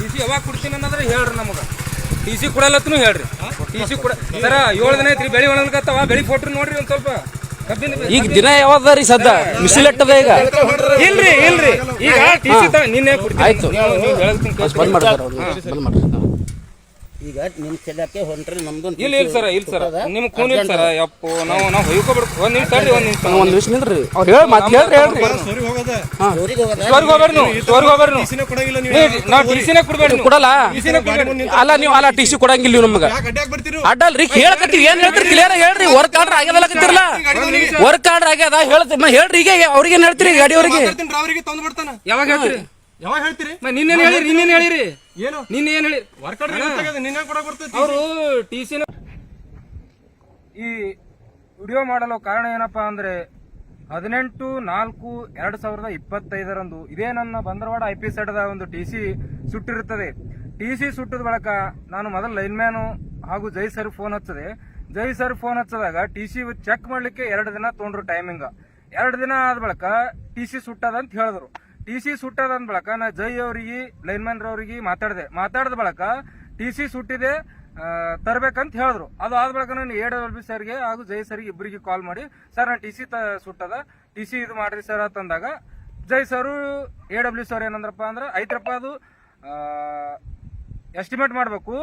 T C ಯಾವಾಗ ಕೊಡ್ತೀನಿ ಅನ್ನೋದ್ರೆ ಹೇಳ್ರಿ ನಮಗೆ. ಟಿ ಸಿ ಕೊಡಲತ್ತೂ ಹೇಳ್ರಿ. ಟಿ ಸಿ ಕೊಡ ಸರ ಏಳು ದಿನ ಐತ್ರಿ ಬೆಳಿ ಒಣಗತ್ತಾವ ಬೆಳಿ ಕೊಟ್ರಿ ನೋಡ್ರಿ ಒಂದ್ ಸ್ವಲ್ಪ. ಈಗ ದಿನ ಯಾವಾಗ ರೀ ಸದ್ದ? ಮಿಸಿಲೆಟ್ಟದ ಈಗ? ಇಲ್ರಿ ಇಲ್ರಿ. ಈಗ ಟಿ ಸಿ ನಿನ್ನೆ ಆಯ್ತು. ಬಂದ್ ಮಾಡ್ತಾರೆ. ಈಗ ನಿಮ್ ಸಲಕ್ಕೆ ಹೊಂಟ್ರಿ ನಮ್ದು ಇಲ್ಲ ಇಲ್ಲ ಸರ್ ಇಲ್ಲ ಸರ್. ನಿಮ್ ಖೂನ್ ಇಲ್ಲ ಸರ್ ಯಪ್ಪ ನಾವು ನಾವು ಹೊಯ್ಕೊಬಿಡ್ತು ಒಂದ್ ನಿಮಿಷ ತಡ್ರಿ ಒಂದ್ ನಿಮಿಷ. ಒಂದ್ ನಿಮಿಷ ನಿಲ್ರಿ. ಅವ್ರು ಹೇಳಿ ಮಾತು ಹೇಳ್ರಿ ಹೇಳ್ರಿ. ಊರಿಗೆ ಹೋಗೋದ. ಸ್ಟೋರ್ಗೆ ಹೋಗ್ಬೇಡ್ರಿ ನೀವು ಸ್ಟೋರ್ಗೆ ಹೋಗ್ಬೇಡ್ರಿ ನೀವು. ನೀವು- ನಾವು ಟಿಸಿನೇ ಕೊಡ್ಬೇಡಿ ನೀವು. ಕೊಡಲ್ಲ? ಟಿ ಸಿನೇ ಅಲ್ಲ ನೀವು ಅಲ್ಲ ಟಿ ಸಿ ಕೊಡಂಗಿಲ್ಲ ನೀವು ಅಡ್ಡಲ್ ಅಡ್ಡಲ್ರಿ ಹೇಳ್ಕತ್ತೀವಿ ಏನ್ ಹೇಳ್ತೀರಿ ಕ್ಲಿಯರ್ ಹೇಳ್ರಿ ವರ್ಕ್ ಆರ್ಡರ್ ಆಗ್ಯದಲ್ಲ ವರ್ಕ್ ಆರ್ಡರ್ ಆಗ್ಯದ ಹೇಳ್ತೀವಿ ಹೇಳ್ರಿ ಈಗ ಅವ್ರಿಗೆ ಏನ್ ಹೇಳ್ತೀರಿ ಗಾಡಿ ಅವ್ರಿಗೆ? ಯಾವಾಗ ಹೇಳ್ತೀರಿ? ಯಾವಾಗ ಹೇಳ್ತೀರಿ? ನಿನ್ನೆ ಹೇಳಿ ಹೇಳಿರಿ ನಿನ್ನೇನ್ ಹೇಳಿರಿ? ಏನು? ನಿನ್ನೆ ಏನ್ ಹೇಳಿ ವರ್ಕೌಟ್ ನಿನ್ನೆ ಕೂಡ ಬರ್ತೈತಿ ಅವರು ಟಿ ಸಿ ಈ ವಿಡಿಯೋ ಮಾಡಲು ಕಾರಣ ಏನಪ್ಪಾ ಅಂದ್ರೆ ಹದಿನೆಂಟು ನಾಲ್ಕು ಎರಡ್ ಸಾವಿರದ ಇಪ್ಪತ್ತೈದರಂದು ಇದೇ ನನ್ನ ಬಂದರವಾಡ ಐ ಪಿ ಸೆಡ್ದ ಒಂದು ಟಿ ಸಿ ಸುಟ್ಟಿರುತ್ತದೆ. ಟಿ ಸಿ ಸುಟ್ಟಿದ ಬಳಿಕ ನಾನು ಮೊದಲು ಲೈನ್ಮ್ಯಾನು ಹಾಗೂ ಜೈ ಸರ್ ಫೋನ್ ಹಚ್ಚದೆ. ಜೈ ಸರ್ ಫೋನ್ ಹಚ್ಚದಾಗ ಟಿ ಸಿ ಚೆಕ್ ಮಾಡಲಿಕ್ಕೆ ಎರಡು ದಿನ ತೊಗೊಂಡ್ರು ಟೈಮಿಂಗ್ ಎರಡು ದಿನ ಆದ ಬಳಿಕ ಟಿ ಸಿ ಸುಟ್ಟದ ಅಂತ ಹೇಳಿದ್ರು. ಟಿ ಸಿ ಸುಟ್ಟದ ಬಳಿಕ ನಾ ಜೈ ಅವರಿಗೆ, ಲೈನ್ಮನ್ ರವರಿಗೆ ಮಾತಾಡಿದೆ. ಮಾತಾಡಿದ ಬಳಕ ಟಿ ಸಿ ಸುಟ್ಟಿದೆ ತರಬೇಕಂತ ಹೇಳಿದ್ರು. ಅದು ಆದ ಬಳಕ ನಾನು ಎ ಡಬ್ಲ್ಯೂ ಬಿ ಸರ್ಗೆ ಹಾಗೂ ಜೈ ಸರ್ಗೆ ಇಬ್ಬರಿಗೆ ಕಾಲ್ ಮಾಡಿ, ಸರ್ ನಾನು ಟಿ ಸಿ ಸುಟ್ಟದ. ಟಿ ಸಿ ಇದು ಮಾಡ್ರಿ ಸರ್ ಅಂತಂದಾಗ JE sir A W sir ಏನಂದ್ರಪ್ಪ ಅಂದ್ರೆ, ಐತ್ರಪ್ಪ, ಅದು ಎಸ್ಟಿಮೇಟ್ ಮಾಡಬೇಕು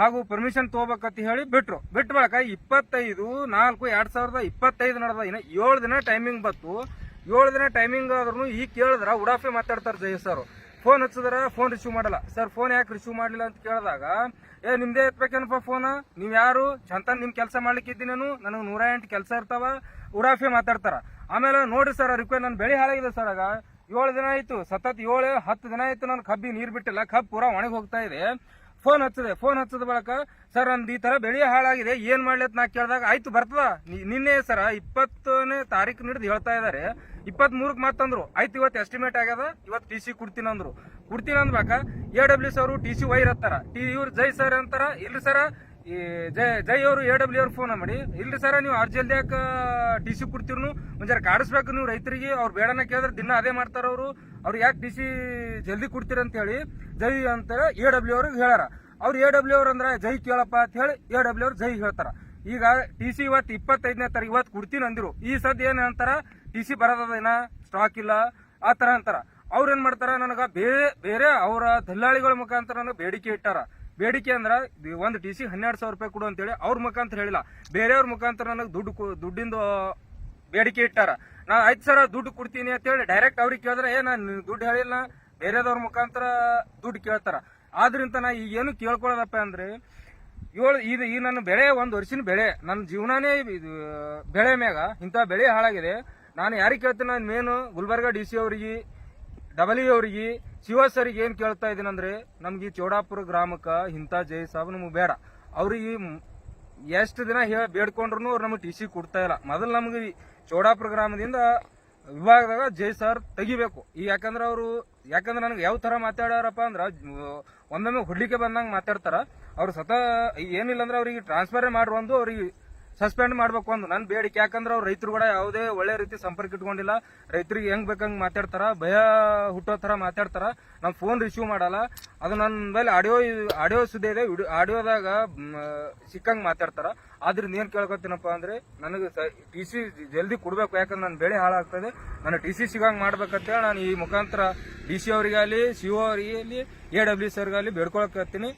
ಹಾಗೂ ಪರ್ಮಿಷನ್ ತಗೋಬೇಕಂತ ಹೇಳಿ ಬಿಟ್ರು. ಬಿಟ್ಟ ಬಳಕ ಇಪ್ಪತ್ತೈದು, ನಾಲ್ಕು, ಎರಡು ಸಾವಿರದ ಇಪ್ಪತ್ತೈದು ನಡೆದ ಇನ್ನು ಏಳು ದಿನ ಟೈಮಿಂಗ್ ಬತ್ತು ಏಳು ದಿನ ಟೈಮಿಂಗ್ ಆದ್ರೂ ಈಗ ಕೇಳಿದ್ರೆ, ಉಡಾಫೆ ಮಾತಾಡ್ತಾರೆ ಜಯ ಸರ್ ಫೋನ್ ಹಚ್ಚಿದ್ರೆ ಫೋನ್ ರಿಸೀವ್ ಮಾಡಲ್ಲ. ಸರ್ ಫೋನ್ ಯಾಕೆ ರಿಸೀವ್ ಮಾಡಲಿಲ್ಲ ಅಂತ ಕೇಳಿದಾಗ, ಏ, ನಿಮ್ದೇ ಎತ್ಬೇಕೇನಪ್ಪ ಫೋನ್ ನೀವು ಯಾರು? ಚಂತ ನಿಮ್ಮ ಕೆಲಸ ಮಾಡ್ಲಿಕ್ಕಿದ್ದೀನಿ ನಾನು. ನನಗೆ ನೂರ ಎಂಟು ಕೆಲಸ ಇರ್ತಾವ. ಉಡಾಫೆ ಮಾತಾಡ್ತಾರ. ಆಮೇಲೆ ನೋಡ್ರಿ ಸರ್ ರಿಕ್ವೆಸ್ಟ್ ನನ್ನ ಬೆಳೆ ಹಾಳಾಗಿದೆ ಸರ್ ಆಗ. ಏಳು ದಿನ ಆಯ್ತು. ಸತತ್ ಏಳು, ಹತ್ತು ದಿನ ಆಯ್ತು ನಾನು ಕಬ್ಬಿ ನೀರು ಬಿಟ್ಟಿಲ್ಲ. ಕಬ್ಬು ಪೂರಾ ಒಣಗಿ ಹೋಗ್ತಾ ಇದೆ. ಫೋನ್ ಹಚ್ಚದೆ, ಫೋನ್ ಹಚ್ಚದ ಬಳಿಕ, ಸರ್, ನಂದು ಈ ತರ ಬೆಳೆ ಹಾಳಾಗಿದೆ, ಏನ್ ಮಾಡ್ಲಿ ಅಂತ ನಾ ಕೇಳಿದಾಗ, ಆಯ್ತು, ಬರ್ತದ. ನಿನ್ನೆ ಸರ ಇಪ್ಪತ್ತನೇ ತಾರೀಕು ಹಿಡಿದು ಹೇಳ್ತಾ ಇದಾರೆ. ಇಪ್ಪತ್ತ್ ಮೂರಕ್ ಮತ್ತಂದ್ರು ಆಯ್ತು, ಇವತ್ತು ಎಸ್ಟಿಮೇಟ್ ಆಗ್ಯದ. ಇವತ್ತು ಟಿ ಸಿ ಕೊಡ್ತೀನಿ ಅಂದ್ರು. ಕೊಡ್ತೀನಿ ಅಂದ್ಬೇಕ A W sir T C wire ಹತ್ತಾರ T ಇವ್ರು ಜೈ ಸರ್ ಅಂತಾರ. ಇಲ್ರಿ ಸರ, ಈ ಜೈ ಜೈ ಅವರು ಎ ಡಬ್ಲ್ಯೂ ಅವ್ರು ಫೋನ್ ಮಾಡಿ. ಇಲ್ರಿ ಸರ, ನೀವು ಅರ್ಜಲ್ದಿ ಯಾಕೆ ಟಿ ಸಿ ಕೊಡ್ತಿರ್ನು? ಒಂಜಾರ ಕಾಡಿಸ್ಬೇಕು ನೀವು ರೈತರಿಗೆ. ಅವ್ರು ಬೇಡನ ಕೇಳಿದ್ರೆ ದಿನ ಅದೇ ಮಾಡ್ತಾರ ಅವರು. ಅವ್ರು ಯಾಕೆ ಡಿ ಸಿ ಜಲ್ದಿ ಅಂತ ಹೇಳಿ ಜೈ ಅಂತ ಎ ಡಬ್ಲ್ಯೂ ಅವ್ರಿಗೆ ಹೇಳಾರ ಅವ್ರು ಎ ಡಬ್ಲ್ಯೂ ಅವ್ರು ಅಂದ್ರೆ ಜೈ ಕೇಳಪ್ಪ ಅಂತ ಹೇಳಿ ಎ ಡಬ್ಲ್ಯೂ ಅವ್ರು ಜೈ ಹೇಳ್ತಾರ. ಈಗ ಟಿ ಸಿ ಇವತ್ತು ಇಪ್ಪತ್ತೈದನೇ ತಾರೀಕು ಇವತ್ತು ಕೊಡ್ತೀನಿ ಅಂದಿರು. ಈ ಸದ್ಯ ಏನು ಅಂತಾರ? ಟಿ ಸಿ ಬರೋದೇನ ಸ್ಟಾಕ್ ಇಲ್ಲ. ಆ ತರ ಅಂತಾರ. ಅವ್ರು ಏನು ಮಾಡ್ತಾರ? ನನಗೆ ಬೇರೆ ಬೇರೆ ಅವರ ದಲ್ಲಾಳಿಗಳ ಮುಖಾಂತರ ನನಗೆ ಬೇಡಿಕೆ ಇಟ್ಟಾರ. ಬೇಡಿಕೆ ಅಂದ್ರೆ ಒಂದು ಟಿ ಸಿ ಹನ್ನೆರಡು ಸಾವಿರ ರೂಪಾಯಿ ಕೊಡು ಅಂತೇಳಿ ಅವ್ರ ಮುಖಾಂತರ ಹೇಳಿಲ್ಲ. ಬೇರೆಯವ್ರ ಮುಖಾಂತರ ನನಗೆ ದುಡ್ಡು ದುಡ್ಡಿಂದು ಬೇಡಿಕೆ ಇಟ್ಟಾರ. ನಾ ಆಯ್ತು ಸಾವಿರ ದುಡ್ಡು ಕೊಡ್ತೀನಿ ಅಂತೇಳಿ ಡೈರೆಕ್ಟ್ ಅವ್ರಿಗೆ ಕೇಳಿದ್ರೆ, ಏ, ನಾನು ದುಡ್ಡು ಹೇಳಿಲ್ಲ. ಬೇರೆದವ್ರ ಮುಖಾಂತರ ದುಡ್ಡು ಕೇಳ್ತಾರ. ಆದ್ರಿಂದ ನಾ ಈಗ ಏನು ಕೇಳ್ಕೊಳ್ಳೋದಪ್ಪ ಅಂದ್ರೆ, ಏಳು ಇದು ಈ ನನ್ನ ಬೆಳೆ, ಒಂದು ವರ್ಷಿನ ಬೆಳೆ ನನ್ನ ಜೀವನಾನೇ ಇದು, ಬೆಳೆ ಮ್ಯಾಗ, ಇಂಥ ಬೆಳೆ ಹಾಳಾಗಿದೆ. ನಾನು ಯಾರಿಗೆ ಕೇಳ್ತೀನಿ, ನಾನು ಮೇನು ಗುಲ್ಬರ್ಗ ಡಿ ಸಿ ಅವರಿಗೆ ಡಬಲಿ ಅವ್ರಿಗೆ ಶಿವ ಸರ್ಗೆ ಏನು ಕೇಳ್ತಾ ಇದ್ದೀನಂದ್ರೆ ನಮ್ಗೆ ಚೌಡಾಪುರ ಗ್ರಾಮಕ್ಕೆ ಇಂಥ ಜೈ ಸಾಬ್ ನಮಗೆ ಬೇಡ. ಅವ್ರಿಗೆ ಎಷ್ಟು ದಿನ ಹೇಳಿ ಬೇಡ್ಕೊಂಡ್ರು ಅವ್ರು ನಮಗೆ ಟಿ ಸಿ ಕೊಡ್ತಾ ಇಲ್ಲ. ಮೊದಲು ನಮ್ಗೆ ಚೌಡಾಪುರ ಗ್ರಾಮದಿಂದ ವಿಭಾಗದಾಗ ಜೈ ಸರ್ ತೆಗಿಬೇಕು. ಈ ಯಾಕಂದ್ರೆ ಅವರು, ಯಾಕಂದ್ರೆ ನನಗೆ ಯಾವ ತರ ಮಾತಾಡ್ಯಾರಪ್ಪ ಅಂದ್ರೆ ಒಂದೊಮ್ಮೆ ಹೊಡ್ಲಿಕ್ಕೆ ಬಂದಂಗೆ ಮಾತಾಡ್ತಾರ. ಅವ್ರು ಸತ ಏನಿಲ್ಲ ಅಂದ್ರೆ ಅವ್ರಿಗೆ ಟ್ರಾನ್ಸ್ಫರ್ ಮಾಡ್ರು ಒಂದು ಅವ್ರಿಗೆ ಸಸ್ಪೆಂಡ್ ಮಾಡ್ಬೇಕು ಒಂದು ನನ್ನ ಬೇಡಿಕೆ ಯಾಕಂದ್ರೆ ಅವ್ರು ರೈತರು ಕೂಡ ಯಾವುದೇ ಒಳ್ಳೆ ರೀತಿ ಸಂಪರ್ಕ ಇಟ್ಕೊಂಡಿಲ್ಲ. ರೈತರಿಗೆ ಹೆಂಗ್ ಬೇಕಂಗ್ ಮಾತಾಡ್ತಾರ, ಭಯ ಹುಟ್ಟೋ ತರ ಮಾತಾಡ್ತಾರ. ನಮ್ಮ ಫೋನ್ ರಿಸೀವ್ ಮಾಡಲ್ಲ. ಅದು ನನ್ನ ಮೇಲೆ ಆಡಿಯೋ ಆಡಿಯೋ ಸುದ್ದಿ ಇದೆ. ಆಡಿಯೋದಾಗ ಸಿಕ್ಕಂಗ್ ಮಾತಾಡ್ತಾರ. ಆದ್ರಿಂದ ಏನ್ ಕೇಳ್ಕೊತೀನಪ್ಪ ಅಂದ್ರೆ ನನಗೆ ಟಿ ಸಿ ಜಲ್ದಿ ಕೊಡ್ಬೇಕು. ಯಾಕಂದ್ರೆ ನನ್ನ ಬೆಳೆ ಹಾಳಾಗ್ತದೆ. ನನ್ನ ಟಿ ಸಿ ಸಿಗಂಗ್ ಮಾಡ್ಬೇಕಂತೇಳಿ ನಾನು ಈ ಮುಖಾಂತರ ಡಿ ಸಿ ಅವರಿಗಾಗಲಿ ಸಿ ಒ ಅಲ್ಲಿ ಎ ಡಬ್ಲ್ಯೂ ಸರ್ಗಾಗಲಿ ಬೇಡ್ಕೊಳಕತ್ತೀನಿ